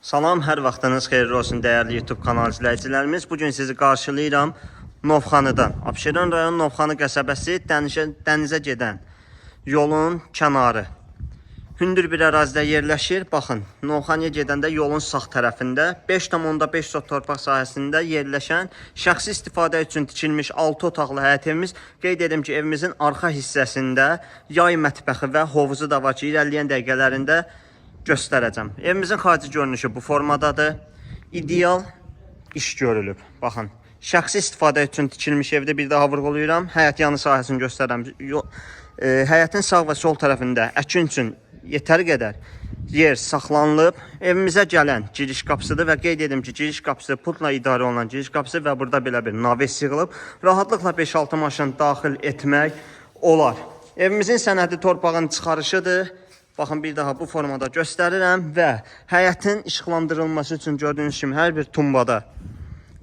Salam, hər vaxtınız xeyirli olsun dəyərli YouTube kanal izləyicilərimiz. Bu gün sizi qarşılayıram Novxanıdan. Abşeron rayon Novxanı qəsəbəsi dənizə, dənizə gedən yolun kənarı. Hündür bir ərazidə yerləşir. Baxın, Novxanıya gedəndə yolun sağ tərəfində 5.5 sot torpaq sahəsində yerləşən şəxsi istifadə üçün tikilmiş 6 otaqlı həyət evimiz. Qeyd edim ki, evimizin arxa hissəsində yay mətbəxi və hovuzu da var ki, irəliləyən dəqiqələrində göstərəcəm. Evimizin xarici görünüşü bu formadadır. İdeal iş görülüb. Baxın, şəxsi istifadə üçün tikilmiş evdə bir daha vurğulayıram. Həyət yanı sahəsini göstərəm. E, həyətin sağ və sol tərəfində əkin üçün yetər qədər yer saxlanılıb. Evimizə gələn giriş qapısıdır və qeyd edim ki, giriş qapısı pultla idarə olunan giriş qapısı və burada belə bir naves yığılıb. Rahatlıqla 5-6 maşın daxil etmək olar. Evimizin sənədi torpağın çıxarışıdır. Baxın bir daha bu formada göstərirəm və həyətin işıqlandırılması üçün gördüyünüz kimi hər bir tumbada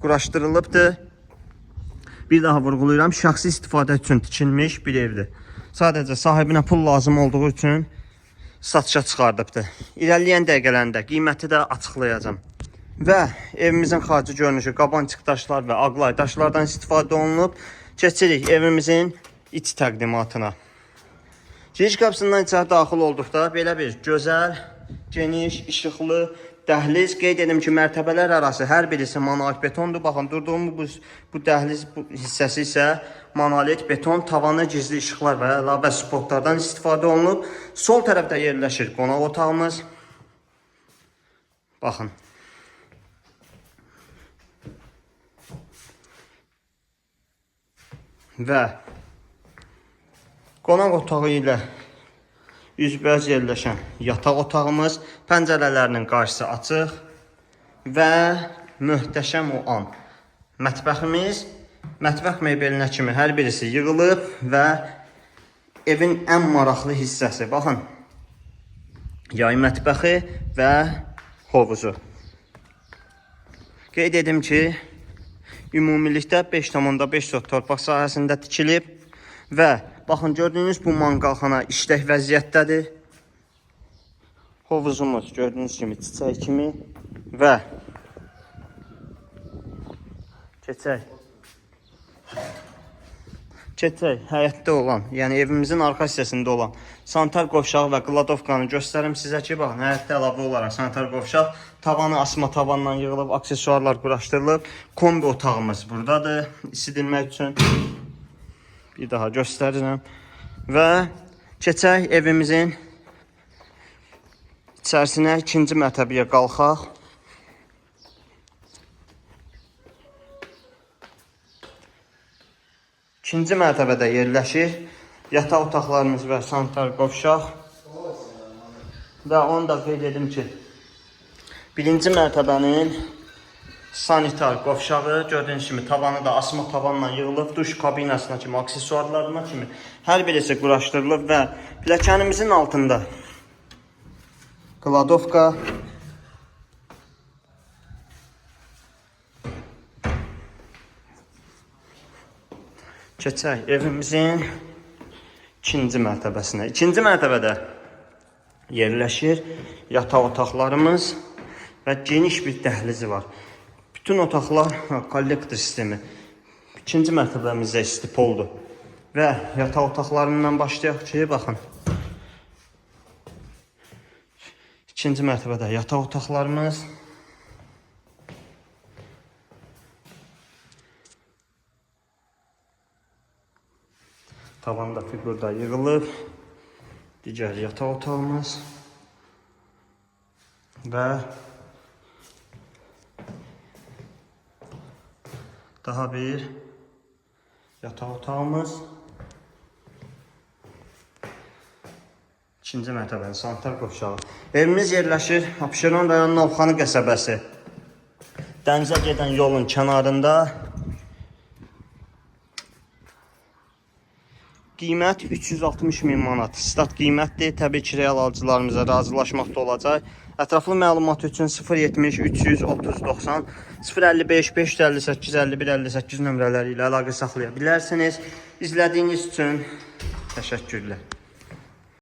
quraşdırılıbdır. Bir daha vurğulayıram, şəxsi istifadə üçün tikilmiş bir evdir. Sadəcə sahibinə pul lazım olduğu üçün satışa çıxardıbdır. İrəliyən dəqiqələrində qiyməti də açıqlayacağam. Və evimizin xarici görünüşü qabancıq daşlar və ağlay daşlardan istifadə olunub. Keçirik evimizin iç təqdimatına. Giriş qapısından içəri daxil olduqda belə bir gözəl, geniş, işıqlı dəhliz. Qeyd edim ki, mərtəbələr arası hər birisi monolit betondur. Baxın, durduğum bu bu dəhliz bu hissəsi isə monolit beton, tavanı gizli işıqlar və əlavə spotlardan istifadə olunub. Sol tərəfdə yerləşir qonaq otağımız. Baxın. Və Qonaq otağı ilə üzbəüz yerləşən yataq otağımız, pəncərələrinin qarşısı açıq və möhtəşəm o an. Mətbəximiz, mətbəx mebelinə kimi hər birisi yığılıb və evin ən maraqlı hissəsi. Baxın. Yay mətbəxi və hovuzu. Qeyd edim ki, ümumilikdə 5.5 sot torpaq sahəsində tikilib və baxın gördüyünüz bu manqalxana işlək vəziyyətdədir. Hovuzumuz gördüyünüz kimi çiçək kimi və keçək. Keçək həyətdə olan, yəni evimizin arxa hissəsində olan sanitar qovşağı və qladovkanı göstərim sizə ki, baxın, həyətdə əlavə olaraq sanitar qovşaq, tavanı asma tavandan yığılıb, aksesuarlar quraşdırılıb, kombi otağımız buradadır, isidilmək üçün. Bir daha göstərirəm. Və keçək evimizin içərisinə ikinci mərtəbəyə qalxaq. İkinci mərtəbədə yerləşir yataq otaqlarımız və sanitar qovşaq. Və onu da qeyd edim ki, birinci mərtəbənin sanitar qovşağı gördüyünüz kimi tavanı da asma tavanla yığılıb, duş kabinasına kimi, aksesuarlarına kimi hər birisi quraşdırılıb və pilləkənimizin altında kladovka Keçək evimizin ikinci mərtəbəsinə. İkinci mərtəbədə yerləşir yataq otaqlarımız və geniş bir dəhlizi var. Bütün otaqlar kollektor sistemi. İkinci mərtəbəmizdə istipoldur. Və yataq otaqlarından başlayaq ki, baxın. İkinci mərtəbədə yataq otaqlarımız. Tavanda figurda yığılıb. Digər yataq otağımız. Və daha bir yataq otağımız. İkinci mərtəbənin sanitar qovşağı. Evimiz yerləşir Abşeron rayonu Novxanı qəsəbəsi. Dənizə gedən yolun kənarında Qiymət 360 min manat. Stat qiymətdir. Təbii ki, real alıcılarımıza razılaşmaqda olacaq. Ətraflı məlumat üçün 070 330 90 055 558 51 58 nömrələri ilə əlaqə saxlaya bilərsiniz. İzlədiyiniz üçün təşəkkürlər.